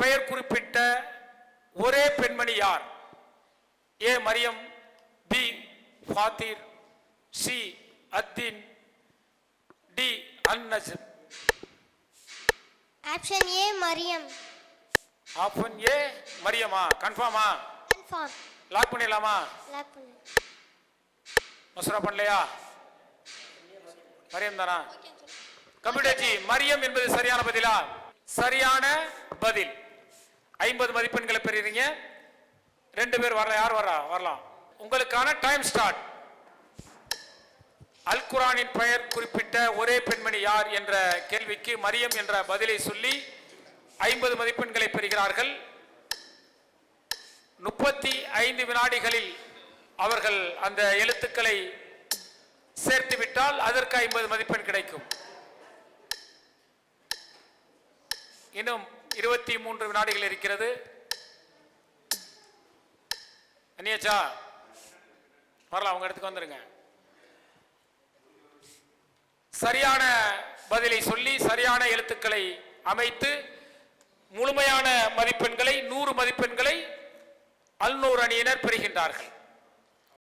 பெயர் குறிப்பிட்ட ஒரே பெண்மணி யார்? A. Maryam B. Fatir C. Attin D. Annajm option A Maryam. Option A மரியமா? கன்ஃபார்மா? கன்ஃபார்ம். லாக் பண்ணிடலாமா? லாக் பண்ணு. மசுரா பண்ணலையா? மரியம் தானா? கம்ப்யூட்டர் ஜி மரியம் என்பது சரியான பதிலா? சரியான பதில். ஐம்பது மதிப்பெண்களை பெறுறீங்க ரெண்டு பேர் வரல யார் வர? வரலாம். உங்களுக்கான டைம் ஸ்டார்ட் அல் குரானின் பெயர் குறிப்பிட்ட ஒரே பெண்மணி யார் என்ற கேள்விக்கு மரியம் என்ற பதிலை சொல்லி ஐம்பது மதிப்பெண்களை பெறுகிறார்கள். முப்பத்தி ஐந்து வினாடிகளில் அவர்கள் அந்த எழுத்துக்களை சேர்த்து விட்டால் அதற்கு ஐம்பது மதிப்பெண் கிடைக்கும். இன்னும் இருபத்தி மூன்று வினாடிகள் இருக்கிறது. அந்நியச்சா வரலாம் அவங்க இடத்துக்கு வந்துருங்க. சரியான பதிலை சொல்லி சரியான எழுத்துக்களை அமைத்து முழுமையான மதிப்பெண்களை நூறு மதிப்பெண்களை அல்நூறு அணியினர் பெறுகின்றார்கள்.